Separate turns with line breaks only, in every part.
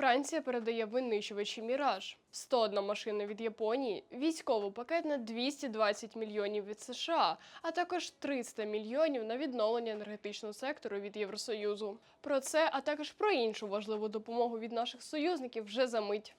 Франція передає винищувачі Міраж, 101 машина від Японії, військовий пакет на 220 мільйонів від США, а також 300 мільйонів на відновлення енергетичного сектору від Євросоюзу. Про це, а також про іншу важливу допомогу від наших союзників вже за мить.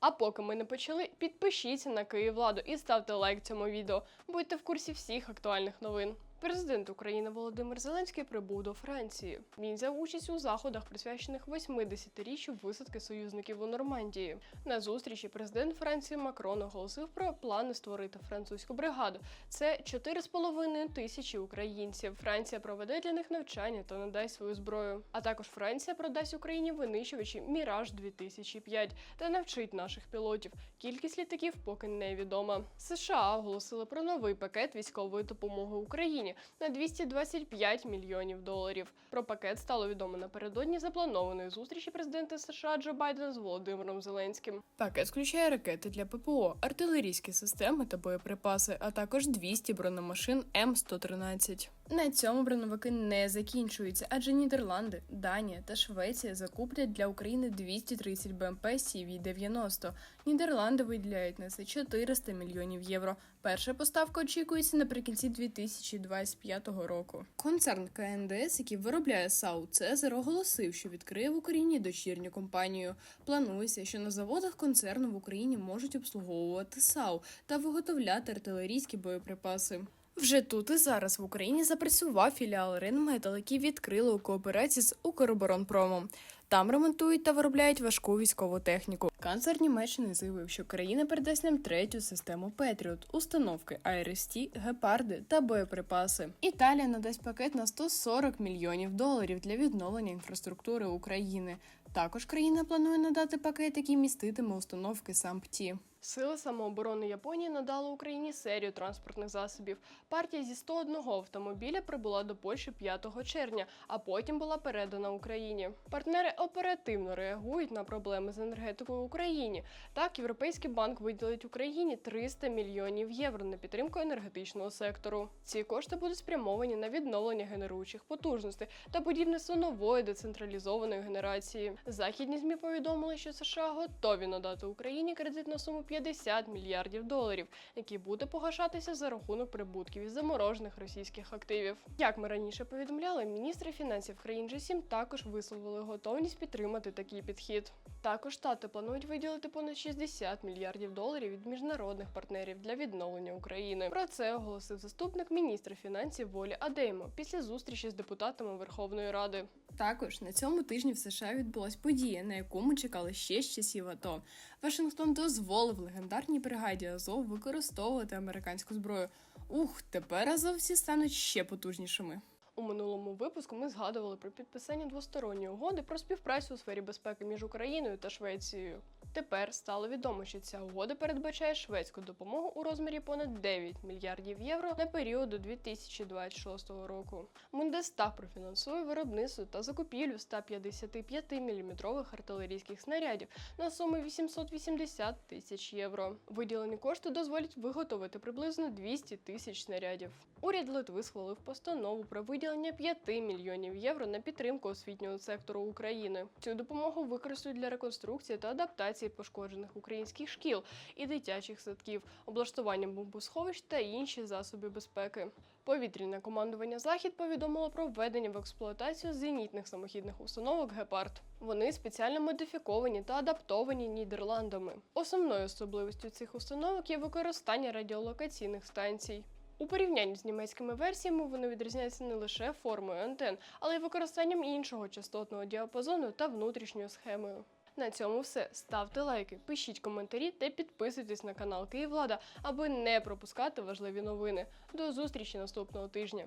А поки ми не почали, підпишіться на Київладу і ставте лайк цьому відео. Будьте в курсі всіх актуальних новин. Президент України Володимир Зеленський прибув до Франції. Він взяв участь у заходах, присвячених 80-річчю висадки союзників у Нормандії. На зустрічі президент Франції Макрон оголосив про плани створити французьку бригаду. Це 4,5 тисячі українців. Франція проведе для них навчання та надасть свою зброю. А також Франція продасть Україні винищувачі Міраж 2005 та навчить наших пілотів. Кількість літаків поки невідома. США оголосили про новий пакет військової допомоги Україні на 225 мільйонів доларів. Про пакет стало відомо напередодні запланованої зустрічі президента США Джо Байдена з Володимиром Зеленським. Пакет включає ракети для ППО, артилерійські системи та боєприпаси, а також 200 бронемашин М113. На цьому броневики не закінчуються, адже Нідерланди, Данія та Швеція закуплять для України 230 БМП CV-90. Нідерланди виділяють на це 400 мільйонів євро. Перша поставка очікується наприкінці 2025 року. Концерн КНДС, який виробляє САУ Цезар, оголосив, що відкриє в Україні дочірню компанію. Планується, що на заводах концерну в Україні можуть обслуговувати САУ та виготовляти артилерійські боєприпаси. Вже тут і зараз в Україні запрацював філіал Ренметал, який відкрили у кооперації з Укроборонпромом. Там ремонтують та виробляють важку військову техніку. Канцлер Німеччини заявив, що країна передасть нам третю систему Петріот, установки IRST, гепарди та боєприпаси. Італія надасть пакет на 140 мільйонів доларів для відновлення інфраструктури України. Також країна планує надати пакет, який міститиме установки САМПТІ. Сили самооборони Японії надали Україні серію транспортних засобів. Партія зі 101 автомобіля прибула до Польщі 5 червня, а потім була передана Україні. Партнери оперативно реагують на проблеми з енергетикою в Україні. Так, Європейський банк виділить Україні 300 мільйонів євро на підтримку енергетичного сектору. Ці кошти будуть спрямовані на відновлення генеруючих потужностей та будівництво нової децентралізованої генерації. Західні змі повідомили, що США готові надати Україні кредит на суму 50 мільярдів доларів, який буде погашатися за рахунок прибутків із заморожених російських активів. Як ми раніше повідомляли, міністри фінансів країн G7 також висловили готовність підтримати такий підхід. Також штати планують виділити понад 60 мільярдів доларів від міжнародних партнерів для відновлення України. Про це оголосив заступник міністра фінансів Волі Адеймо після зустрічі з депутатами Верховної Ради. Також на цьому тижні в США відбулась подія, на яку ми чекали ще з часів АТО. Вашингтон дозволив легендарній бригаді Азов використовувати американську зброю. Ух, тепер азовці стануть ще потужнішими. У минулому випуску ми згадували про підписання двосторонньої угоди про співпрацю у сфері безпеки між Україною та Швецією. Тепер стало відомо, що ця угода передбачає шведську допомогу у розмірі понад 9 мільярдів євро на період до 2026 року. Бундестаг профінансує виробництво та закупівлю 155 мм артилерійських снарядів на суму 880 тисяч євро. Виділені кошти дозволять виготовити приблизно 200 тисяч снарядів. Уряд Литви схвалив постанову про виділення 5 мільйонів євро на підтримку освітнього сектору України. Цю допомогу використають для реконструкції та адаптації пошкоджених українських шкіл і дитячих садків, облаштування бомбосховищ та інші засоби безпеки. Повітряне командування Захід повідомило про введення в експлуатацію зенітних самохідних установок Гепард. Вони спеціально модифіковані та адаптовані Нідерландами. Основною особливістю цих установок є використання радіолокаційних станцій. У порівнянні з німецькими версіями вони відрізняються не лише формою антен, але й використанням іншого частотного діапазону та внутрішньою схемою. На цьому все. Ставте лайки, пишіть коментарі та підписуйтесь на канал Київлада, аби не пропускати важливі новини. До зустрічі наступного тижня.